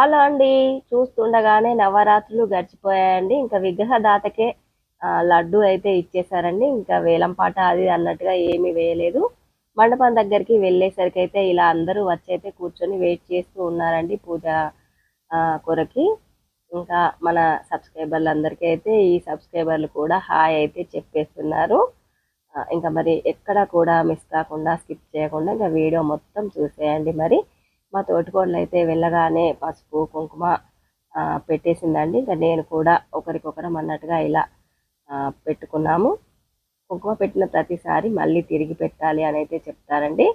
Hello అండి. చూస్తుండగానే నవరాత్రులు గడిచిపోయాయండి. ఇంకా విగ్రహదాతకే ఆ, లడ్డు అయితే ఇచ్చేసారండి ఇంకా వేలంపాట అది అన్నట్టుగా ఏమీ వేయలేదు. మండపం దగ్గరికి వెళ్ళేసరికి అయితే ఇలా అందరూ వచ్చి అయితే కూర్చొని వెయిట్ చేస్తూ ఉన్నారండి పూజ కొరకి. ఇంకా మన సబ్స్క్రైబర్లు అందరికీ అయితే ఈ సబ్స్క్రైబర్లు కూడా హాయ్ అయితే చెప్పేస్తున్నారు. ఇంకా మరి ఎక్కడ కూడా మిస్ కాకుండా స్కిప్ చేయకుండా ఇంకా వీడియో మొత్తం చూసేయండి మరి. మా తోటికోళ్ళు అయితే వెళ్ళగానే పసుపు కుంకుమ పెట్టేసిందండి. ఇంకా నేను కూడా ఒకరికొకరం అన్నట్టుగా ఇలా పెట్టుకున్నాము. కుంకుమ పెట్టిన ప్రతిసారి మళ్ళీ తిరిగి పెట్టాలి అని అయితే చెప్తారండి.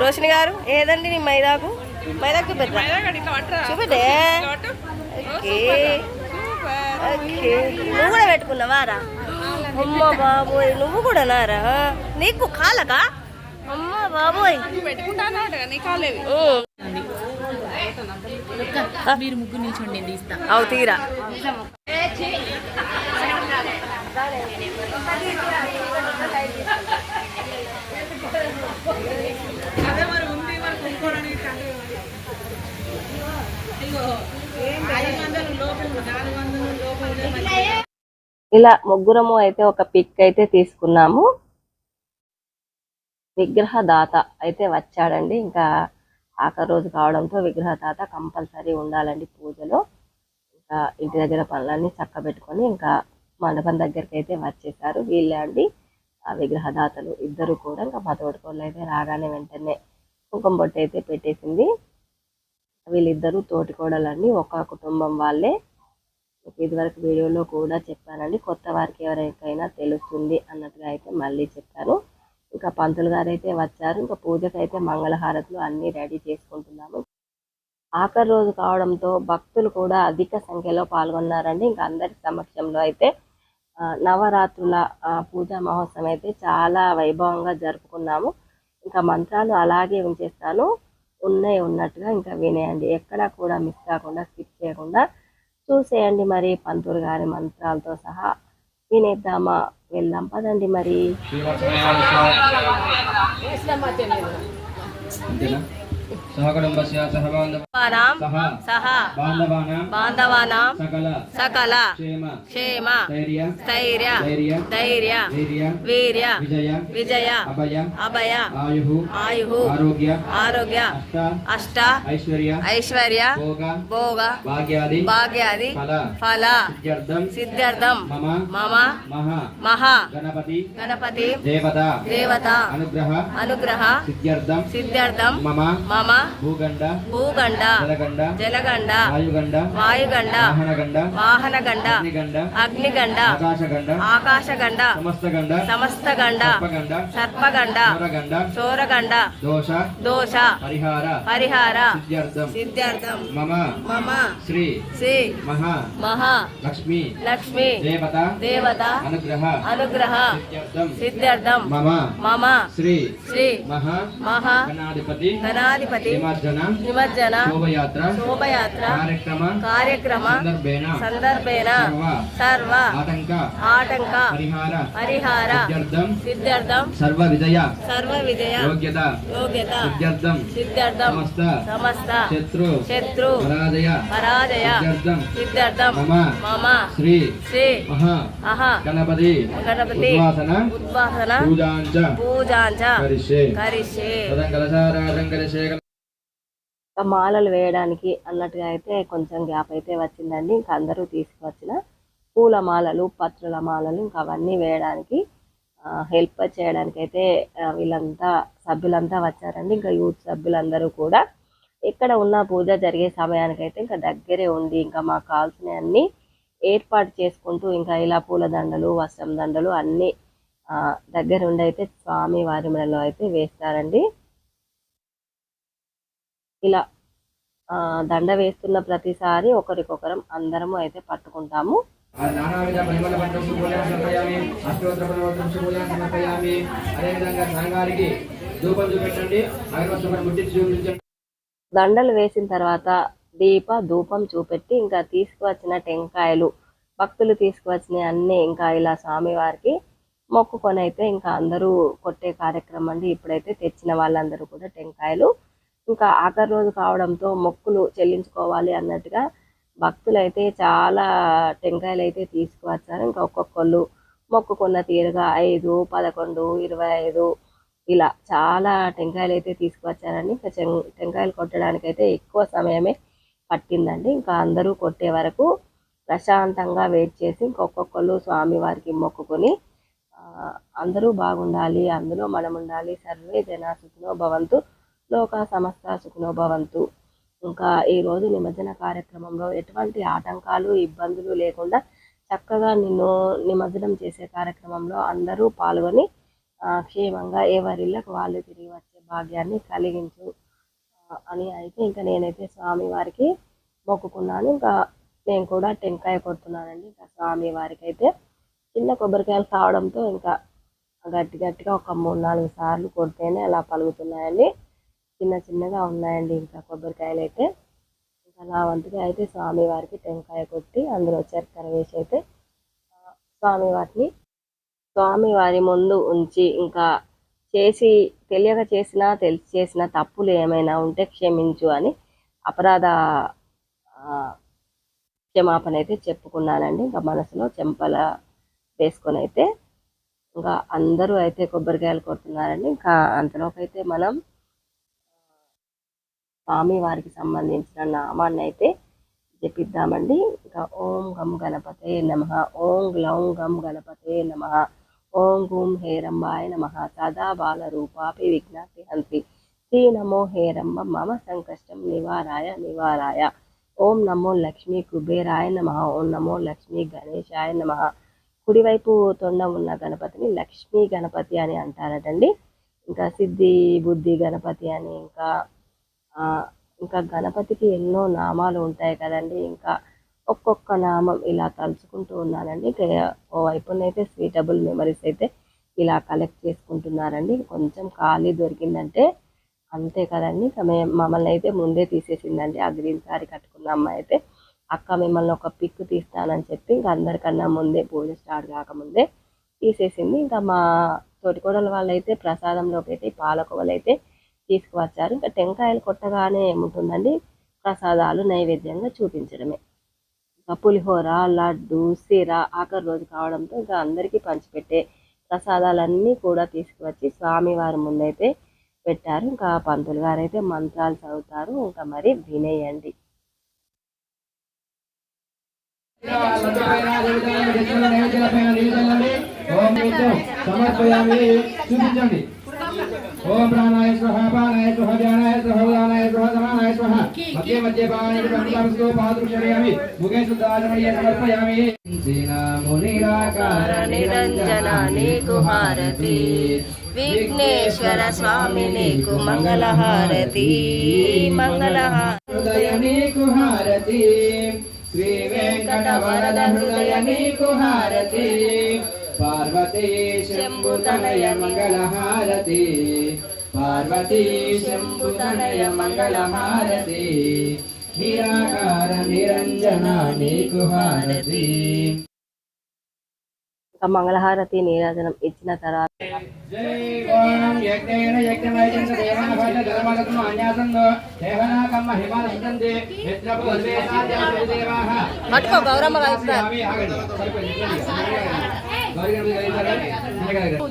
రోషిని గారు ఏదండి నీ మైదాకు? మైదాకు చూపెట్టరా చూపెట్టే ఓకే. నువ్వు కూడా పెట్టుకున్నావారా? అమ్మ బాబోయ్ నువ్వు కూడా నారా? నీకు కాలకా అమ్మ బాబోయ్. ఉమ్. మీరు ముగ్గురు నిల్చోండి నేను తీస్తా. అవు తీరా. ఇలా ముగ్గురము అయితే ఒక పిక్ అయితే తీసుకున్నాము. విగ్రహదాత అయితే వచ్చాడండి. ఇంకా ఆఖరి రోజు కావడంతో విగ్రహదాత కంపల్సరీ ఉండాలండి పూజలో. ఇంకా ఇంటి దగ్గర పనులన్నీ చక్కబెట్టుకొని ఇంకా మండపం దగ్గరికి అయితే వచ్చేసారు. వీళ్ళే అండి. ఆ విగ్రహదాతలు ఇద్దరు కూడా ఇంకా మా తోటికోళ్ళు అయితే రాగానే వెంటనే కుంకుమ బొట్టు అయితే పెట్టేసింది. వీళ్ళిద్దరూ తోటికోడలండి. ఒక కుటుంబం వాళ్ళే. ఇదివరకు వీడియోలో కూడా చెప్పానండి. కొత్త వారికి ఎవరికైనా తెలుస్తుంది అన్నట్టుగా అయితే మళ్ళీ చెప్పాను. ఇంకా పంతులు గారు అయితే వచ్చారు. ఇంకా పూజకు అయితే మంగళహారతులు అన్నీ రెడీ చేసుకుంటున్నాము. ఆఖరి రోజు కావడంతో భక్తులు కూడా అధిక సంఖ్యలో పాల్గొన్నారండి. ఇంకా అందరి సమక్షంలో అయితే నవరాత్రుల పూజా మహోత్సవం అయితే చాలా వైభవంగా జరుపుకున్నాము. ఇంకా మంత్రాలు అలాగే ఉంచేస్తాను. ఉన్నాయి ఉన్నట్టుగా ఇంకా వినేయండి. ఎక్కడా కూడా మిస్ కాకుండా స్కిప్ చేయకుండా చూసేయండి. మరి పంతులు గారి మంత్రాలతో సహా వినేద్దామా వెళ్దాం పదండి మరి. సహకుటుంబస్య సహ బాంధవ బాణాం సహ బాంధవానాం బాంధవానాం సకల సకల క్షేమ క్షేమ ధైర్య స్థైర్య ధైర్య ధైర్య వీర్య వీర్య విజయ విజయ అభయ అభయ ఆయు ఆయు ఆరోగ్య ఆరోగ్య అష్ట అష్ట ఐశ్వర్య ఐశ్వర్య భోగ భోగ భాగ్యాది భాగ్యాది ఫల ఫల సిద్ధ్యర్థం సిద్ధ్యర్థం మమ మమ మహ మహా గణపతి గణపతి దేవత దేవత అనుగ్రహ అనుగ్రహ సిద్ధ్యర్థం సిద్ధ్యర్థం మమ మమ భూగండ భూగండ జలగండ జలగండ వాయుగండ వాయుగండ వాహనగండ వాహనగండ అగ్నిగండ అగ్నిగండ ఆకాశగండ ఆకాశగండ సమస్తగండ సమస్తగండ సర్పగండ సర్పగండ సూరగండ చోరగండ దోష దోష పరిహార పరిహార సిద్ధ్యర్థం సిద్ధ్యర్థం మమ మమ శ్రీ శ్రీ మహా మహా లక్ష్మి లక్ష్మి దేవత దేవత అనుగ్రహ అనుగ్రహ సిద్ధ్యర్థం మమ మమ శ్రీ శ్రీ మహా మహా గణాధిపతి గణాధిపతి నిమజ్జన నిమజ్జన శోభయాత్ర శోభయాత్ర కార్యక్రమ కార్యక్రమ సందర్భేన సందర్భేన సర్వ సర్వ ఆటంక ఆటంక పరిహార పరిహార సిద్ధ్యర్థం సిద్ధ్యర్థం సర్వ విజయ సర్వ విజయ యోగ్యత యోగ్యత సిద్ధ్యర్థం సిద్ధ్యర్థం సమస్త సమస్త శత్రు శత్రు పరాజయ పరాజయ సిద్ధ్యర్థం సిద్ధ్యర్థం మమ మమ శ్రీ శ్రీ మహా అహ గణపతి గణపతి ఉద్వాసన ఉద్వాసన పూజాంచ పూజాంచ కరిష్యే. కరిష్యే. పదం కలశారాధం కరిష్యే. ఇంకా మాలలు వేయడానికి అన్నట్టుగా అయితే కొంచెం గ్యాప్ అయితే వచ్చిందండి. ఇంకా అందరూ తీసుకువచ్చిన పూల మాలలు పత్రుల మాలలు ఇంకా అవన్నీ వేయడానికి హెల్ప్ చేయడానికి అయితే వీళ్ళంతా సభ్యులంతా వచ్చారండి. ఇంకా యూత్ సభ్యులందరూ కూడా ఇక్కడ ఉన్న పూజ జరిగే సమయానికైతే ఇంకా దగ్గరే ఉండి ఇంకా మాకు కావాల్సినవన్నీ ఏర్పాటు చేసుకుంటూ ఇంకా ఇలా పూల దండలు వస్త్రం దండలు అన్నీ దగ్గరుండి అయితే స్వామి వారిమలలో అయితే వేస్తారండి. ఇలా ఆ, దండ వేస్తున్న ప్రతిసారి ఒకరికొకరం అందరము అయితే పట్టుకుంటాము. నానావిధ పరిమళ పట్టం శుభూలను సమర్పయామి అష్టోత్తర పరివర్తనం శుభూలను సమర్పయామి. అదేవిధంగా స్వామివారికి ధూపం చూపెట్టండి అగరవస్తులను ముట్టించి చూపించండి. దండలు వేసిన తర్వాత దీప ధూపం చూపెట్టి ఇంకా తీసుకువచ్చిన టెంకాయలు భక్తులు తీసుకువచ్చిన అన్ని ఇంకా ఇలా స్వామివారికి మొక్కుకొని అయితే ఇంకా అందరూ కొట్టే కార్యక్రమం అండి. ఇప్పుడైతే తెచ్చిన వాళ్ళందరూ కూడా టెంకాయలు ఇంకా ఆఖరి రోజు కావడంతో మొక్కులు చెల్లించుకోవాలి అన్నట్టుగా భక్తులు అయితే చాలా టెంకాయలు అయితే తీసుకువచ్చారు. ఇంకా ఒక్కొక్కళ్ళు మొక్కుకున్న తీరుగా ఐదు పదకొండు ఇరవై ఐదు ఇలా చాలా టెంకాయలు అయితే తీసుకువచ్చారండి. ఇంకా చెం- టెంకాయలు కొట్టడానికి అయితే ఎక్కువ సమయమే పట్టిందండి. ఇంకా అందరూ కొట్టే వరకు ప్రశాంతంగా వెయిట్ చేసి ఇంకొక్కొక్కళ్ళు స్వామివారికి మొక్కుకొని అందరూ బాగుండాలి అందులో మనం ఉండాలి సర్వే జన భవంతు లోక సమస్త సుఖనోభవంతు. ఇంకా ఈరోజు నిమజ్జన కార్యక్రమంలో ఎటువంటి ఆటంకాలు ఇబ్బందులు లేకుండా చక్కగా నిన్ను నిమజ్జనం చేసే కార్యక్రమంలో అందరూ పాల్గొని క్షేమంగా ఎవరిళ్ళకు వాళ్ళు తిరిగి వచ్చే భాగ్యాన్ని కలిగించు అని అయితే ఇంకా నేనైతే స్వామి వారికి మొక్కుకున్నాను. ఇంకా నేను కూడా టెంకాయ కొడుతున్నానండి. ఇంకా స్వామి వారికి అయితే చిన్న కొబ్బరికాయలు కావడంతో ఇంకా గట్టి గట్టిగా ఒక మూడు నాలుగు సార్లు కొడితేనే అలా పలుకుతున్నాయండి. చిన్న చిన్నగా ఉన్నాయండి ఇంకా కొబ్బరికాయలు అయితే. ఇంకా నా వంతుగా అయితే స్వామి వారికి టెంకాయ కొట్టి అందులో చక్కెర వేసి అయితే స్వామివారిని స్వామి వారిని స్వామి వారి ముందు ఉంచి ఇంకా చేసి తెలియక చేసినా తెలిసి చేసిన తప్పులు ఏమైనా ఉంటే క్షమించు అని అపరాధ క్షమాపణ అయితే చెప్పుకున్నానండి. ఇంకా మనసులో చెంపల వేసుకొని అయితే ఇంకా అందరూ అయితే కొబ్బరికాయలు కొడుతున్నారండి. ఇంకా అంతలోకైతే మనం స్వామి వారికి సంబంధించిన నామాన్ని అయితే జపిద్దామండి. ఇంకా ఓం గం గణపతే నమ. ఓం గ్లౌం గం గణపతే నమ. ఓం గుం హేరంబాయ నమ. సదా బాల రూపాపి విఘ్నాతి హంతి శ్రీ నమో హేరంబ మమ సంకష్టం నివారాయ నివారాయ. ఓం నమో లక్ష్మీ కుబేరాయ నమ. ఓం నమో లక్ష్మీ గణేశాయ నమ. కుడివైపు తొండ ఉన్న గణపతిని లక్ష్మీ గణపతి అని అంటారటండి. ఇంకా సిద్ధి బుద్ధి గణపతి అని ఇంకా ఇంకా గణపతికి ఎన్నో నామాలు ఉంటాయి కదండి. ఇంకా ఒక్కొక్క నామం ఇలా తలుచుకుంటూ ఉన్నానండి. ఇంకా ఓ వైపునైతే స్వీటబుల్ మెమరీస్ అయితే ఇలా కలెక్ట్ చేసుకుంటున్నారండి. కొంచెం ఖాళీ దొరికిందంటే అంతే కదండి. ఇంకా మమ్మల్ని అయితే ముందే తీసేసిందండి. ఆ గ్రీన్ సారీ కట్టుకున్న అమ్మాయి అయితే అక్క మిమ్మల్ని ఒక పిక్ తీస్తానని చెప్పి ఇంకా అందరికన్నా ముందే పూజ స్టార్ట్ కాకముందే తీసేసింది. ఇంకా మా తోటికోడల వాళ్ళైతే ప్రసాదంలోకి అయితే ఈ పాలకోవలు అయితే తీసుకువచ్చారు. ఇంకా టెంకాయలు కొట్టగానే ఏముంటుందండి? ప్రసాదాలు నైవేద్యంగా చూపించడమే. ఇంకా పులిహోర లడ్డు సిర ఆఖరి రోజు కావడంతో ఇంకా అందరికీ పంచిపెట్టే ప్రసాదాలన్నీ కూడా తీసుకువచ్చి స్వామివారి ముందైతే పెట్టారు. ఇంకా పంతులు గారు అయితే మంత్రాలు చదువుతారు. ఇంకా మరి వినేయండి. చూపించండి. ఓం ప్రాణాయ స్వహ పానాయ స్వహ ధ్యానాయ స్వహ ఉదానాయ స్వహ సమానాయ స్వహ. మధ్య మధ్య పానాయ బ్రహ్మస్తో పాదృక్షయామి ముఖే శుద్ధాచమయ్య సమర్పయామి. మునిరాకార నిరంజన నీకు హారతి విఘ్నేశ్వర స్వామి నీకు మంగళహారతి మంగళహారతి హృదయ నీకు హారతి పార్వతీ శంభుతనయ మంగళ హారతి పార్వతీ శంభుతనయ మంగళ హారతి నిరాకార నిరంజన నీకు హారతి మంగళహారతి నీరాజనం ఇచ్చిన తర్వాత పట్టుకో గౌరమ్మ వైపు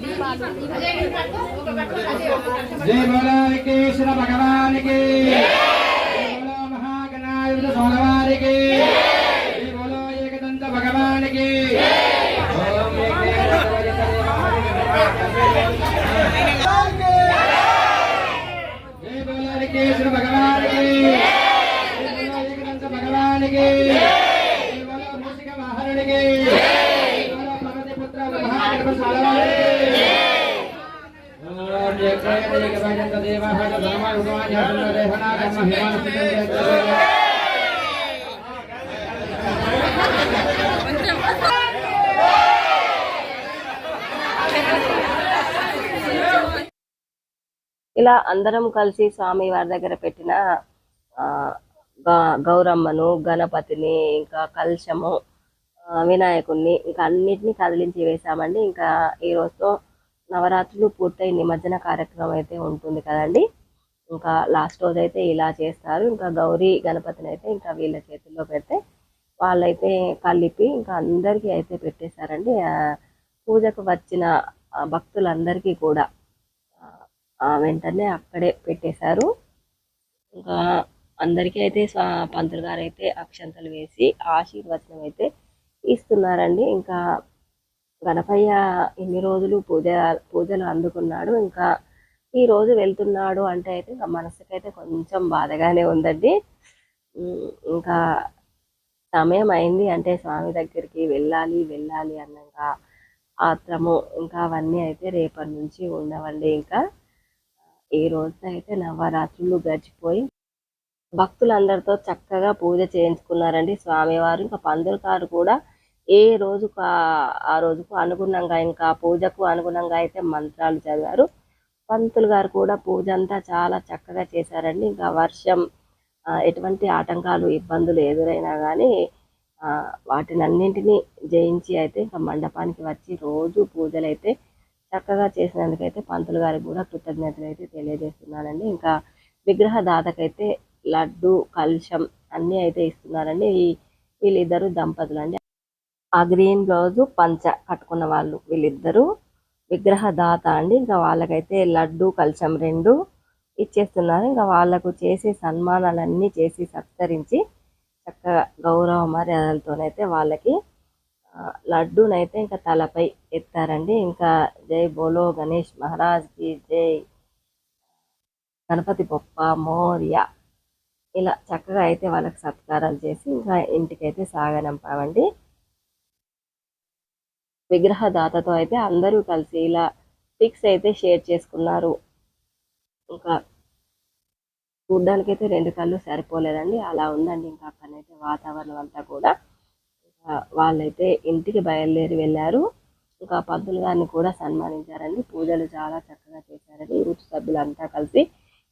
జై బోలో విఘ్నేశ్వర భగవానికి బోలో మహాగణాయుధ సోమవారికి జై బోలో ఏకదంత భగవానికి ఓం జై బోలో విఘ్నేశ్వర భగవానికి బోలో ఏకదంత భగవానికి జై బోలో మూషిక మహారుడికి ఇలా అందరం కలిసి స్వామి వారి దగ్గర పెట్టిన గ- గౌరమ్మను గణపతిని ఇంకా కలశము వినాయకుడిని ఇంకా అన్నిటిని కదిలించి వేసామండి ఇంకా ఈ రోజుతో నవరాత్రులు పూర్తయి నిమజ్జన కార్యక్రమం అయితే ఉంటుంది కదండి. ఇంకా లాస్ట్ రోజు అయితే ఇలా చేస్తారు. ఇంకా గౌరీ గణపతిని అయితే ఇంకా వీళ్ళ చేతుల్లో పెడితే వాళ్ళైతే కలిపి ఇంకా అందరికీ అయితే పెట్టేశారండి. పూజకు వచ్చిన భక్తులందరికీ కూడా ఆ, వెంటనే అక్కడే పెట్టేశారు. ఇంకా అందరికీ అయితే స్వా- పంతులు గారు అయితే అక్షంతలు వేసి ఆశీర్వచనం అయితే ఇస్తున్నారండి. ఇంకా గణపయ్య ఇన్ని రోజులు పూజ పూజలు అందుకున్నాడు. ఇంకా ఈ రోజు వెళ్తున్నాడు అంటే అయితే ఇంకా మనసుకైతే కొంచెం బాధగానే ఉందండి. ఇంకా సమయం అయింది అంటే స్వామి దగ్గరికి వెళ్ళాలి వెళ్ళాలి అన్నాక ఆత్రము ఇంకా అవన్నీ అయితే రేపటి నుంచి ఉండవండి ఇంకా. ఈ రోజు అయితే నవరాత్రులు గడిచిపోయి భక్తులందరితో చక్కగా పూజ చేయించుకున్నారండి స్వామివారు. ఇంకా పందుల గారు కూడా ఏ రోజుకు ఆ- రోజుకు అనుగుణంగా ఇంకా పూజకు అనుగుణంగా అయితే మంత్రాలు చదివారు. పంతులు గారు కూడా పూజ అంతా చాలా చక్కగా చేశారండి. ఇంకా వర్షం ఎటువంటి ఆటంకాలు ఇబ్బందులు ఎదురైనా కానీ వాటిని అన్నింటినీ జయించి అయితే ఇంకా మండపానికి వచ్చి రోజు పూజలు అయితే చక్కగా చేసినందుకైతే పంతులు గారికి కూడా కృతజ్ఞతలు అయితే తెలియజేస్తున్నానండి. ఇంకా విగ్రహ దాతకైతే లడ్డు కలుషం అన్నీ అయితే ఇస్తున్నారండి. ఈ వీళ్ళిద్దరు దంపతులు అండి ఆ గ్రీన్ బ్లౌజ్ పంచ కట్టుకున్న వాళ్ళు వీళ్ళిద్దరూ. విగ్రహ దాత అండి. ఇంకా వాళ్ళకైతే లడ్డు కలశం రెండు ఇచ్చేస్తున్నారు. ఇంకా వాళ్ళకు చేసే సన్మానాలన్నీ చేసి సత్కరించి చక్కగా గౌరవ మర్యాదలతోనైతే వాళ్ళకి లడ్డూనైతే ఇంకా తలపై ఎత్తారండి. ఇంకా జై బోలో గణేష్ మహారాజ్కి జై. గణపతి బొప్ప మోర్య ఇలా చక్కగా అయితే వాళ్ళకి సత్కారాలు చేసి ఇంకా ఇంటికైతే సాగనంపామండి. విగ్రహదాతతో అయితే అందరూ కలిసి ఇలా పిక్స్ అయితే షేర్ చేసుకున్నారు. ఇంకా చూడ్డానికైతే రెండు కళ్ళు సరిపోలేదండి. అలా ఉందండి ఇంకా అక్కడైతే వాతావరణం అంతా కూడా. ఇంకా వాళ్ళైతే ఇంటికి బయలుదేరి వెళ్ళారు. ఇంకా పద్దులు గారిని కూడా సన్మానించారండి. పూజలు చాలా చక్కగా చేశారండి. యూత్ సభ్యులంతా కలిసి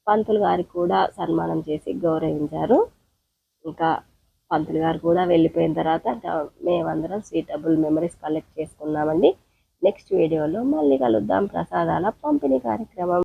పంతులు గారికి కూడా సన్మానం చేసి గౌరవించారు. ఇంకా పంతులు గారు కూడా వెళ్ళిపోయిన తర్వాత మేమందరం సీటబుల్ మెమరీస్ కలెక్ట్ చేసుకున్నామండి నెక్స్ట్ వీడియోలో మళ్ళీ కలుద్దాం. ప్రసాదాల పంపిణీ కార్యక్రమం.